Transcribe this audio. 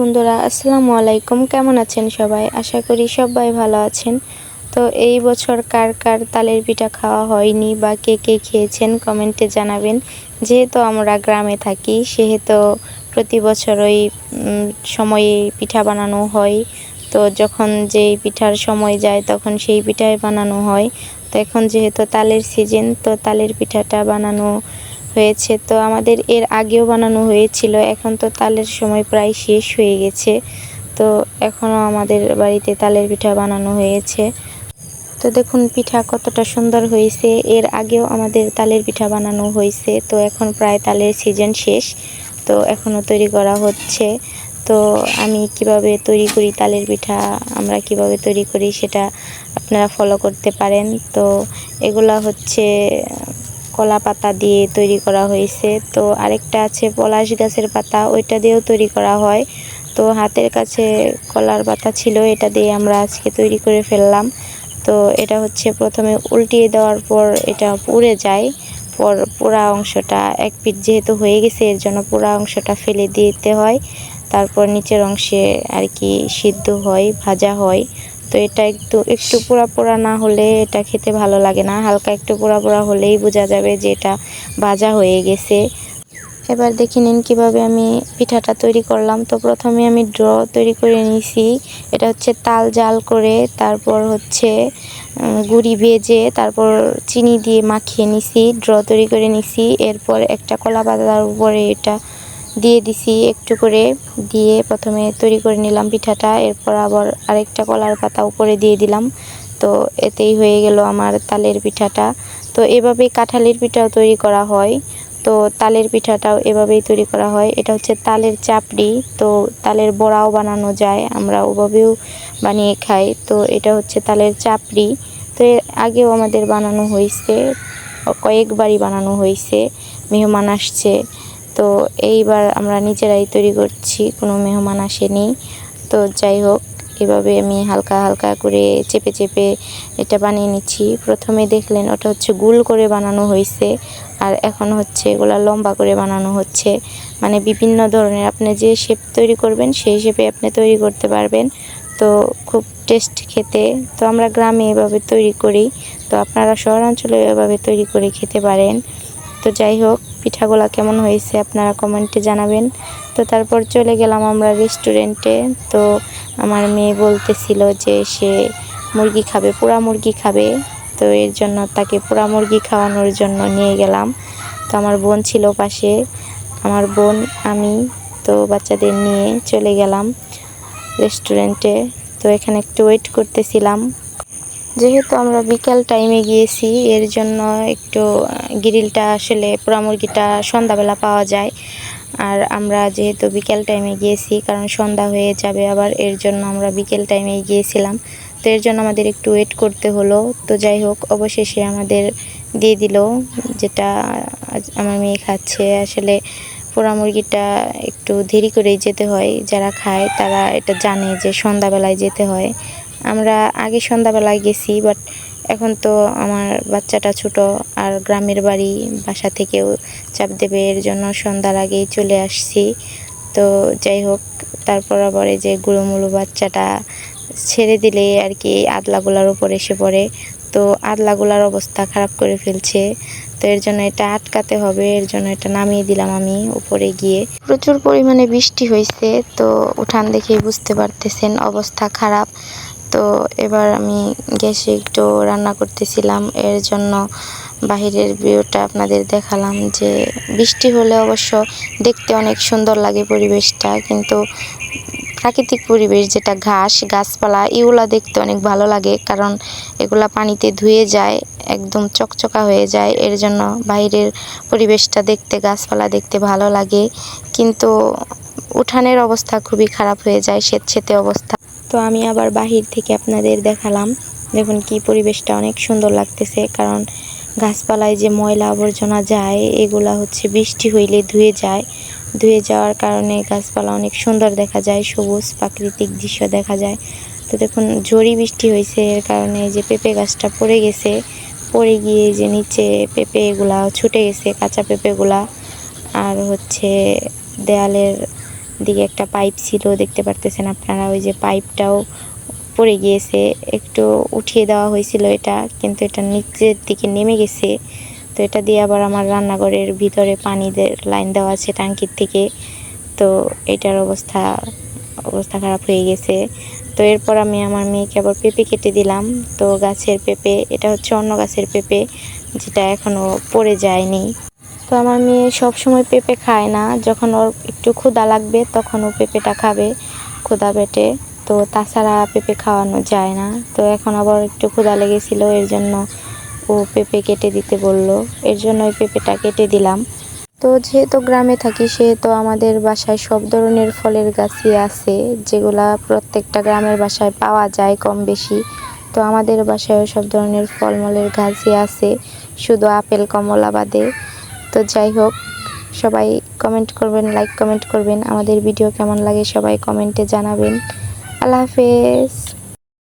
বন্ধুরা, আসসালামু আলাইকুম। কেমন আছেন সবাই? আশা করি সবাই ভালো আছেন। তো এই বছর কার কার তালের পিঠা খাওয়া হয়নি বা কে কে খেয়েছেন কমেন্টে জানাবেন। যেহেতু আমরা গ্রামে থাকি, সেহেতু প্রতি বছর ওই সময়ে পিঠা বানানো হয়। তো যখন যেই পিঠার সময় যায়, তখন সেই পিঠাই বানানো হয়। তো এখন যেহেতু তালের সিজন তো তালের পিঠাটা বানানো হয়েছে। তো আমাদের এর আগেও বানানো হয়েছিল, এখন তো তালের সময় প্রায় শেষ হয়ে গেছে। তো এখনও আমাদের বাড়িতে তালের পিঠা বানানো হয়েছে। তো দেখুন পিঠা কতটা সুন্দর হয়েছে। এর আগেও আমাদের তালের পিঠা বানানো হয়েছে। তো এখন প্রায় তালের সিজন শেষ। তো এখনও তৈরি করা হচ্ছে। তো আমি কীভাবে তৈরি করি তালের পিঠা, আমরা কীভাবে তৈরি করি সেটা আপনারা ফলো করতে পারেন। তো এগুলা হচ্ছে কলা পাতা দিয়ে তৈরি করা হয়েছে। তো আরেকটা আছে পলাশ গাছের পাতা, ওইটা দিয়েও তৈরি করা হয়। তো হাতের কাছে কলার পাতা ছিল, এটা দিয়ে আমরা আজকে তৈরি করে ফেললাম। তো এটা হচ্ছে প্রথমে উল্টিয়ে দেওয়ার পর এটা পুড়ে যায়। পর পোড়া অংশটা এক পিঠ যেহেতু হয়ে গেছে, এর জন্য পোড়া অংশটা ফেলে দিতে হয়। তারপর নিচের অংশে আর কি সিদ্ধ হয়, ভাজা হয়। তো এটা একটু একটু পোড়া পোড়া না হলে এটা খেতে ভালো লাগে না। হালকা একটু পোড়া পোড়া হলেই বোঝা যাবে যে এটা ভাজা হয়ে গেছে। এবার দেখে নিন কীভাবে আমি পিঠাটা তৈরি করলাম। তো প্রথমে আমি ড্র তৈরি করে নিয়েছি। এটা হচ্ছে তাল জাল করে, তারপর হচ্ছে গুড়ি ভেজে, তারপর চিনি দিয়ে মাখিয়ে নিছি, ড্র তৈরি করে নিছি। এরপর একটা কলা পাতার উপরে এটা দিয়ে দিছি, একটু করে দিয়ে প্রথমে তৈরি করে নিলাম পিঠাটা, এরপর আবার আরেকটা কলার পাতা উপরে দিয়ে দিলাম। তো এতেই হয়ে গেল আমার তালের পিঠাটা। তো এভাবেই কাঁঠালের পিঠাও তৈরি করা হয়। তো তালের পিঠাটাও এভাবেই তৈরি করা হয়। এটা হচ্ছে তালের চাপড়ি। তো তালের বড়াও বানানো যায়, আমরা ওভাবেও বানিয়ে খাই। তো এটা হচ্ছে তালের চাপড়ি। তো এর আগেও আমাদের বানানো হয়েছে কয়েকবারই বানানো হয়েছে মেহমান আসছে। তো এইবার আমরা নিজেরাই তৈরি করছি, কোনো মেহমান আসেনি। তো যাই হোক, এভাবে আমি হালকা হালকা করে চেপে চেপে এটা বানিয়ে নিচ্ছি। প্রথমে দেখলেন ওটা হচ্ছে গুল করে বানানো হয়েছে আর এখন হচ্ছে এগুলো লম্বা করে বানানো হচ্ছে। মানে বিভিন্ন ধরনের, আপনি যে শেপ তৈরি করবেন, সেই শেপে আপনি তৈরি করতে পারবেন। তো খুব টেস্ট খেতে, তো আমরা গ্রামে এভাবে তৈরি করি। তো আপনারা শহরাঞ্চলে এভাবে তৈরি করে খেতে পারেন। তো যাই হোক, পিঠাগুলো কেমন হয়েছে আপনারা কমেন্টে জানাবেন। তো তারপর চলে গেলাম আমরা রেস্টুরেন্টে। তো আমার মেয়ে বলতেছিল যে সে মুরগি খাবে, পোড়া মুরগি খাবে। তো এর জন্য তাকে পোড়া মুরগি খাওয়ানোর জন্য নিয়ে গেলাম। তো আমার বোন ছিল পাশে, আমার বোন, আমি, তো বাচ্চাদের নিয়ে চলে গেলাম রেস্টুরেন্টে। তো এখানে একটু ওয়েট করতেছিলাম। যেহেতু আমরা বিকাল টাইমে গিয়েছি, এর জন্য একটু গ্রিলটা আসলে পোড়া মুরগিটা সন্ধ্যাবেলা পাওয়া যায়। আর আমরা যেহেতু বিকেল টাইমে গিয়েছি, কারণ সন্ধ্যা হয়ে যাবে, আবার এর জন্য আমরা বিকেল টাইমে গিয়েছিলাম। তো এর জন্য আমাদের একটু ওয়েট করতে হলো। তো যাই হোক, অবশেষে আমাদের দিয়ে দিল, যেটা আমার মেয়ে খাচ্ছে। আসলে পোড়া মুরগিটা একটু দেরি করেই যেতে হয়। যারা খায়, তারা এটা জানে যে সন্ধ্যাবেলায় যেতে হয়। আমরা আগে সন্ধ্যাবেলায় গেছি বাট এখন তো আমার বাচ্চাটা ছোট আর গ্রামের বাড়ি, বাসা থেকেও চাপ দেবে, এর জন্য সন্ধ্যার আগেই চলে আসছি। তো যাই হোক, তারপর আবার যে গুঁড়োমুড়ো বাচ্চাটা ছেড়ে দিলে আর কি আদলাগুলার উপর এসে পড়ে। তো আদলাগুলার অবস্থা খারাপ করে ফেলছে। তো এর জন্য এটা আটকাতে হবে, এর জন্য এটা নামিয়ে দিলাম আমি উপরে গিয়ে। প্রচুর পরিমাণে বৃষ্টি হয়েছে তো উঠান দেখেই বুঝতে পারতেছেন অবস্থা খারাপ। তো এবার আমি গ্যাসে একটু রান্না করতেছিলাম। এর জন্য বাহিরের ভিউটা আপনাদের দেখালাম যে বৃষ্টি হলে অবশ্য দেখতে অনেক সুন্দর লাগে পরিবেশটা, কিন্তু প্রাকৃতিক পরিবেশ যেটা ঘাস, গাছপালা, এগুলা দেখতে অনেক ভালো লাগে কারণ এগুলা পানিতে ধুয়ে যায়, একদম চকচকা হয়ে যায়। এর জন্য বাইরের পরিবেশটা দেখতে, গাছপালা দেখতে ভালো লাগে। কিন্তু উঠানের অবস্থা খুবই খারাপ হয়ে যায় স্বেচ্ছেতে অবস্থা। তো আমি আবার বাহির থেকে আপনাদের দেখালাম। দেখুন কি পরিবেশটা অনেক সুন্দর লাগতেছে, কারণ গাছপালায় যে ময়লা আবর্জনা যায়, এগুলা হচ্ছে বৃষ্টি হইলে ধুয়ে যায়। ধুয়ে যাওয়ার কারণে গাছপালা অনেক সুন্দর দেখা যায়, সবুজ প্রাকৃতিক দৃশ্য দেখা যায়। তো দেখুন, ঝড়ি বৃষ্টি হয়েছে এর কারণে যে পেঁপে গাছটা পড়ে গেছে, পড়ে গিয়ে যে নিচে পেঁপে এগুলা ছুটে গেছে, কাঁচা পেঁপেগুলা, আর হচ্ছে দেয়ালের দিকে একটা পাইপ ছিল, দেখতে পারতেছেন আপনারা, ওই যে পাইপটাও পড়ে গিয়েছে, একটু উঠিয়ে দেওয়া হয়েছিল এটা, কিন্তু এটা নিচের দিকে নেমে গেছে। তো এটা দিয়ে আবার আমার রান্নাঘরের ভিতরে পানি লাইন দেওয়া আছে ট্যাঙ্কির থেকে। তো এটার অবস্থা অবস্থা খারাপ হয়ে গেছে। তো এরপর আমি আমার মেয়েকে আবার পেঁপে কেটে দিলাম। তো গাছের পেঁপে, এটা হচ্ছে অন্য গাছের পেঁপে, যেটা এখনও পড়ে যায়নি। তো আমার মেয়ে সব সময় পেঁপে খায় না। যখন ওর একটু ক্ষুদা লাগবে, তখন ও পেঁপেটা খাবে ক্ষুধা পেটে। তো তাছাড়া পেঁপে খাওয়ানো যায় না। তো এখন আবার একটু ক্ষুদা লেগেছিলো, এর জন্য ও পেঁপে কেটে দিতে বলল। এর জন্য ওই পেঁপেটা কেটে দিলাম। তো যেহেতু গ্রামে থাকি, সেহেতু আমাদের বাসায় সব ধরনের ফলের গাছই আছে, যেগুলা প্রত্যেকটা গ্রামের বাসায় পাওয়া যায় কম বেশি। তো আমাদের বাসায়ও সব ধরনের ফলমূলের গাছই আছে, শুধু আপেল, কমলা বাদে। তো যাই হোক, সবাই কমেন্ট করবেন লাইক কমেন্ট করবেন। আমাদের ভিডিও কেমন লাগে সবাই কমেন্টে জানাবেন। আল্লাহ হাফেজ।